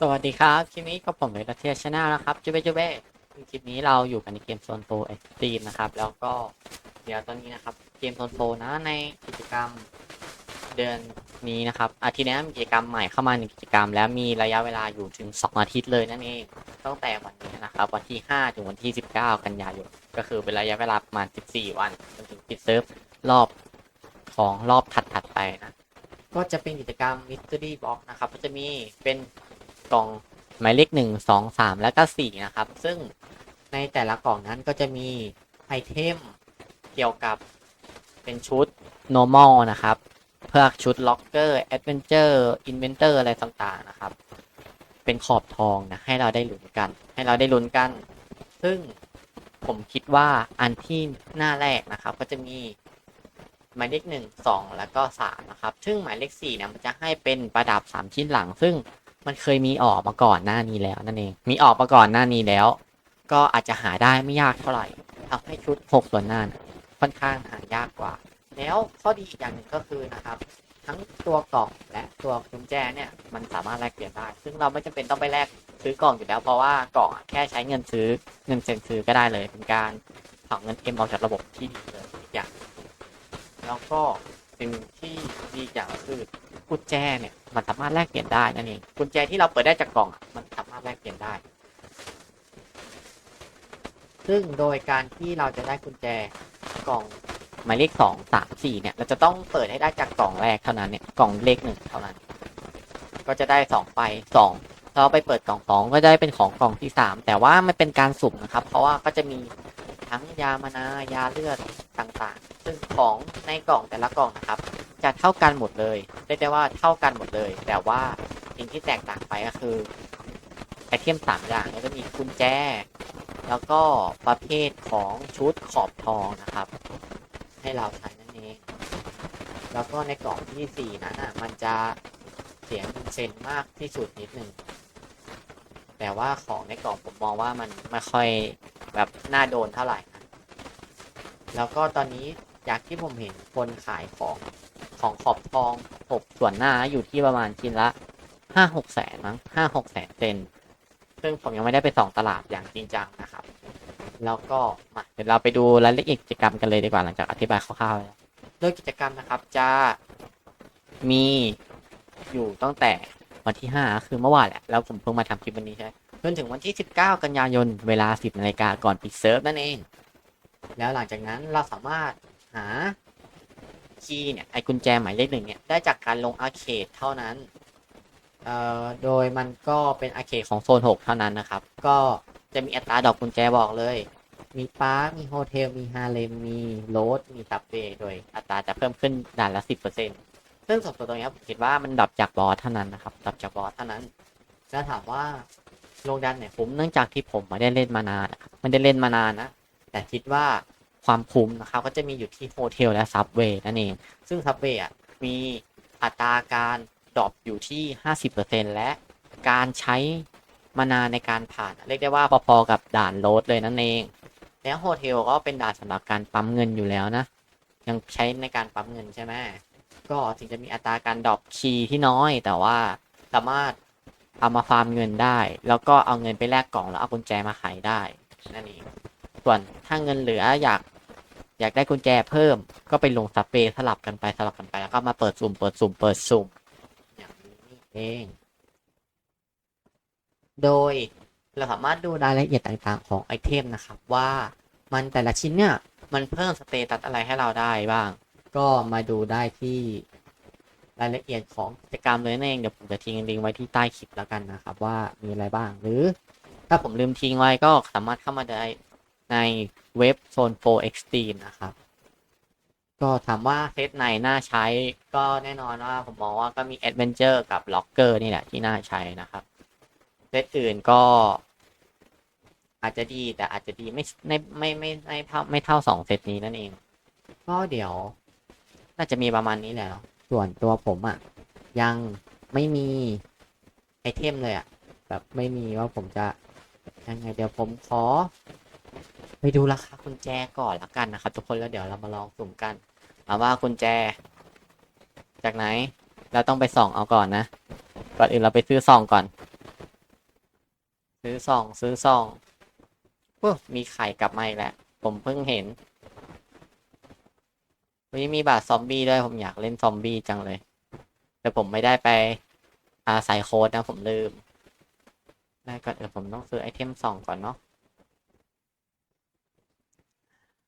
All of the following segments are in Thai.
สวัสดีครับ คลิปนี้ก็ผมเลยกระเทียชาแนลนะครับจูเบจูเบ้คลิปนี้เราอยู่กันในเกมโซนโฟเอ็กซ์ตรีมนะครับ แล้วก็เดี๋ยวตอนนี้นะครับ เกมโซนโฟนะในกิจกรรมเดือนนี้นะครับ อาทิตย์นี้มีกิจกรรมใหม่เข้ามาหนึ่งกิจกรรม แล้วมีระยะเวลาอยู่ถึง 2 อาทิตย์เลยนั่นเองตั้งแต่วันนี้นะครับ วันที่ 5 ถึงวันที่ 19 กันยายนก็คือเป็นระยะเวลาประมาณ 14 วันจนถึงปิดเซิร์ฟรอบของรอบถัดๆไปนะก็จะเป็นกิจกรรม Mystery Box นะครับ ก็จะมีเป็น กล่องหมายเลขหนึ่งสองสามแล้วก็สี่นะครับ ซึ่งในแต่ละกล่องนั้นก็จะมีไอเทมเกี่ยวกับเป็นชุด normal นะครับเพื่อชุด locker adventure inventor อะไรต่างๆนะครับ เป็นขอบทองนะให้เราได้ลุ้นกัน ให้เราได้ลุ้นกัน ซึ่งผมคิดว่าอันที่หน้าแรกนะครับ ก็จะมีหมายเลขหนึ่งสองแล้วก็สามนะครับ ซึ่งหมายเลขสี่เนี่ยมันจะให้เป็นประดับสามชิ้นหลัง ซึ่ง มันเคยมีออกมาก่อนหน้านี้แล้วนั่นเอง มีออกมาก่อนหน้านี้แล้ว ก็อาจจะหาได้ไม่ยากเท่าไหร่ทำให้ชุดหกส่วนหน้าเนี่ยค่อนข้างหายากกว่า แล้วข้อดีอีกอย่างหนึ่งก็คือนะครับ ทั้งตัวกล่องและตัวกุญแจเนี่ยมันสามารถแลกเปลี่ยนได้ ซึ่งเราไม่จำเป็นต้องไปแลกซื้อกล่องอยู่แล้ว เพราะว่ากล่องแค่ใช้เงินซื้อเงินเซ็นซื้อก็ได้เลย เป็นการเผาเงินเอ็มออกจากระบบที่ดีเลยอีกอย่างแล้วก็สิ่งที่ดีอย่างก็คือ กุญแจเนี่ยมันสามารถแลกเปลี่ยนได้นั่นเองกุญแจที่เราเปิดได้จากกล่องมันสามารถแลกเปลี่ยนได้ ซึ่งโดยการที่เราจะได้กุญแจกล่องหมายเลขสองสามสี่เนี่ย เราจะต้องเปิดให้ได้จากกล่องแรกเท่านั้นเนี่ยกล่องเลขหนึ่งเท่านั้น ก็จะได้สองไปสองเราไปเปิดกล่องสองก็ได้เป็นของกล่องที่สามแต่ว่ามันเป็นการสุ่มนะครับ เพราะว่าก็จะมีทั้งยามานายาเลือดต่างๆ ซึ่งของในกล่องแต่ละกล่องนะครับ จะเท่ากันหมดเลยเรียกได้ว่าเท่ากันหมดเลย แต่ว่าสิ่งที่แตกต่างไปก็คือไอเทมสามอย่างก็จะมีกุญแจ แล้วก็ประเภทของชุดขอบทองนะครับ ให้เราใช้นั่นเองแล้วก็ในกล่องที่สี่นั้นอะ มันจะเสียงเซนมากที่สุดนิดนึง แต่ว่าของในกล่องผมมองว่ามันไม่ค่อยแบบน่าโดนเท่าไหร่นะแล้วก็ตอนนี้จากที่ผมเห็นคนขายของ ของขอบทองหกส่วนหน้าอยู่ที่ประมาณชิ้นละห้าหกแสนมั้งห้าหกแสนเซนซึ่งผมยังไม่ได้ไปส่องตลาดอย่างจริงจังนะครับ แล้วก็มาเดี๋ยวเราไปดูรายละเอียดกิจกรรมกันเลยดีกว่าหลังจากอธิบายคร่าวๆแล้วโดยกิจกรรมนะครับจะมีอยู่ตั้งแต่วันที่ 5 คือเมื่อวานแหละ แล้วผมเพิ่งมาทำคลิปวันนี้ใช่จนถึงวันที่ 19 กันยายน เวลา 10นาฬิกาก่อนปิดเซิร์ฟนั่นเอง แล้วหลังจากนั้นเราสามารถหา คีย์เนี่ยไอกุญแจหมายเลขหนึ่งเนี่ยได้จากการลงอาเคดเท่านั้นเอ่อโดยมันก็เป็นอาเคดของโซน 6 เท่านั้นนะครับ ก็จะมีอัตราดอกกุญแจบอกเลย มีปาร์คมีโฮเทล มีฮาเลมมีโรดมีซับเวย์โดยอัตราจะเพิ่มขึ้นด่านละ 10%ซึ่งส่วนตัวตรงนี้ผมคิดว่ามันดับจากบอสเท่านั้นนะครับดับจากบอสเท่านั้นแล้วถามว่าลงดันเนี่ยคุ้มเนื่องจากที่ผมไม่ได้เล่นมานานนะครับไม่ได้เล่นมานานนะแต่คิดว่า ความคุ้มนะครับก็จะมีอยู่ที่โฮเทลและซับเวย์นั่นเอง ซึ่งซับเวย์มีอัตราการดรอปอยู่ที่ 50%และการใช้มานานในการผ่าน เรียกได้ว่าพอๆกับด่านโรดเลยนั่นเอง แล้วโฮเทลก็เป็นด่านสำหรับการปั๊มเงินอยู่แล้วนะ ยังใช้ในการปั๊มเงินใช่ไหมก็ถึงจะมีอัตราการดรอปคีย์ที่น้อย แต่ว่าสามารถเอามาฟาร์มเงินได้ แล้วก็เอาเงินไปแลกกล่องแล้วเอากุญแจมาขายได้นั่นเอง ส่วนถ้าเงินเหลืออยาก อยากได้กุญแจเพิ่ม ก็ไปลงสเปสลับกันไปสลับกันไปแล้วก็มาเปิดสุ่มเปิดสุ่มเปิดสุ่มอย่างนี้เอง โดยเราสามารถดูรายละเอียดต่างๆของไอเทมนะครับว่ามันแต่ละชิ้นเนี่ยมันเพิ่มสเตตัสอะไรให้เราได้บ้าง ก็มาดูได้ที่รายละเอียดของกิจกรรมเลยนั่นเองเดี๋ยวผมจะทิ้งลิงก์ไว้ที่ใต้คลิปแล้วกันนะครับ ว่ามีอะไรบ้าง หรือถ้าผมลืมทิ้งไว้ก็สามารถเข้ามาได้ ในเว็บ Zone 4 Extreme นะครับ ก็ถามว่าเซตไหนน่าใช้ก็แน่นอนว่าผมมองว่าก็มี Adventure กับ Locker นี่แหละที่น่าใช้นะครับเซตอื่นก็อาจจะดีแต่อาจจะดีไม่ไม่ไม่ไม่ไม่เท่าไม่เท่าสองเซตนี้นั่นเอง ก็เดี๋ยว น่าจะมีประมาณนี้แหละเนาะส่วนตัวผมอะ่ะ ยังไม่มีไอเทมเลยอะ่ะ แบบไม่มีว่าผมจะยังไงเดี๋ยวผมขอ ไปดูราคากุญแจก่อนละกันนะครับ ทุกคนแล้วเดี๋ยวเรามาลองสุ่มกันมาว่ากุญแจ จากไหน เราต้องไปส่องเอาก่อนนะก่อนอื่นเราไปซื้อซองก่อน ซื้อซอง ซื้อซองปุ๊บมีไข่กลับมาอีกแล้วผมเพิ่งเห็นวันนี้มีบาทซอมบี้ด้วยผมอยากเล่นซอมบี้จังเลย แต่ผมไม่ได้ไปอาใส่โค้ดนะผมลืมได้ก่อนเออผมต้องซื้อไอเทมสองก่อนเนาะ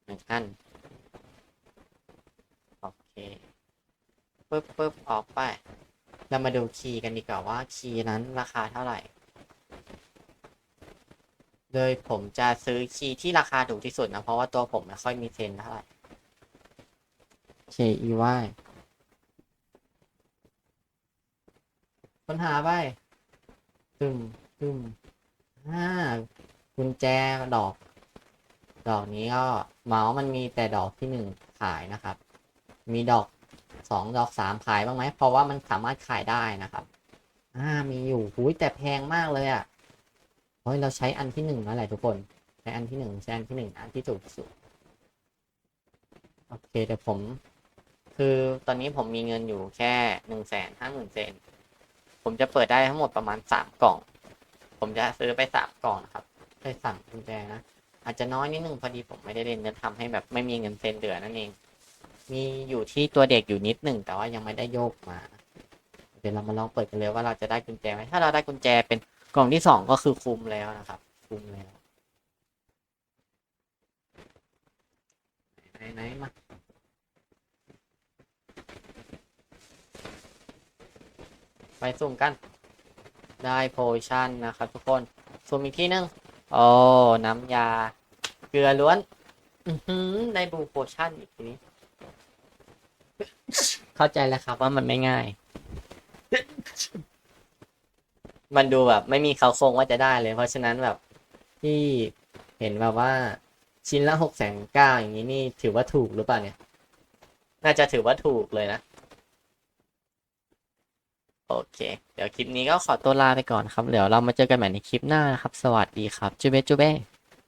หมือนกัน โอเคปึ๊บปึ๊บออกไป เรามาดูคีย์กันดีกว่าว่าคีย์นั้นราคาเท่าไหร่ โดยผมจะซื้อคีย์ที่ราคาถูกที่สุดนะ เพราะว่าตัวผมไม่ค่อยมีเทนเท่าไหร่ K E Y ค้นหาไปตึมตึมห้ากุญแจดอก ดอกนี้ก็เมาส์มันมีแต่ดอกที่หนึ่งขายนะครับ มีดอกสองดอกสามขายบ้างไหมเพราะว่ามันสามารถขายได้นะครับอ่ามีอยู่หุยแต่แพงมากเลยอะ่ะเฮ้ยเราใช้อันที่หนึ่งนั่นแหละทุกคนใช้อันที่หนึ่งใช้อันที่หนึ่งอันที่ถูกที่สุดโอเคเดี๋ยวผม คือตอนนี้ผมมีเงินอยู่แค่หนึ่งแสนห้าหมื่นเซนผมจะเปิดได้ทั้งหมดประมาณสามกล่อง ผมจะซื้อไปสามกล่องนะครับไปสั่งกุญแจนะ อาจจะน้อยนิดนึงพอดีผมไม่ได้เล่นจะทำให้แบบไม่มีเงินเซนเหลือนนั่นเอง มีอยู่ที่ตัวเด็กอยู่นิดหนึ่งแต่ว่ายังไม่ได้โยกมาเดี๋ยวเรามาลองเปิดกันเลยว่าเราจะได้กุญแจไหมถ้าเราได้กุญแจเป็นกล่องที่สองก็คือคุมแล้วนะครับ คุมแล้วไหนไหนๆมาไปสุ่มกันได้โพชั่นนะครับทุกคนสุ่มอีกที่หนึง โอ้น้ำยา เกลือล้วนอือหือได้บูโพชั่นอีกทีนี้ เข้าใจแล้วครับว่ามันไม่ง่าย มันดูแบบ ไม่มีเขาโครงว่าจะได้เลย เพราะฉะนั้นแบบ ที่เห็นแบบว่า ชิ้นละหกแสนเก้าอย่างนี้นี่ถือว่าถูกหรือเปล่าเนี่ย น่าจะถือว่าถูกเลยนะ โอเค เดี๋ยวคลิปนี้ก็ขอตัวลาไปก่อนครับ เดี๋ยวเรามาเจอกันใหม่ในคลิปหน้านะครับ สวัสดีครับจูเบจูเบ้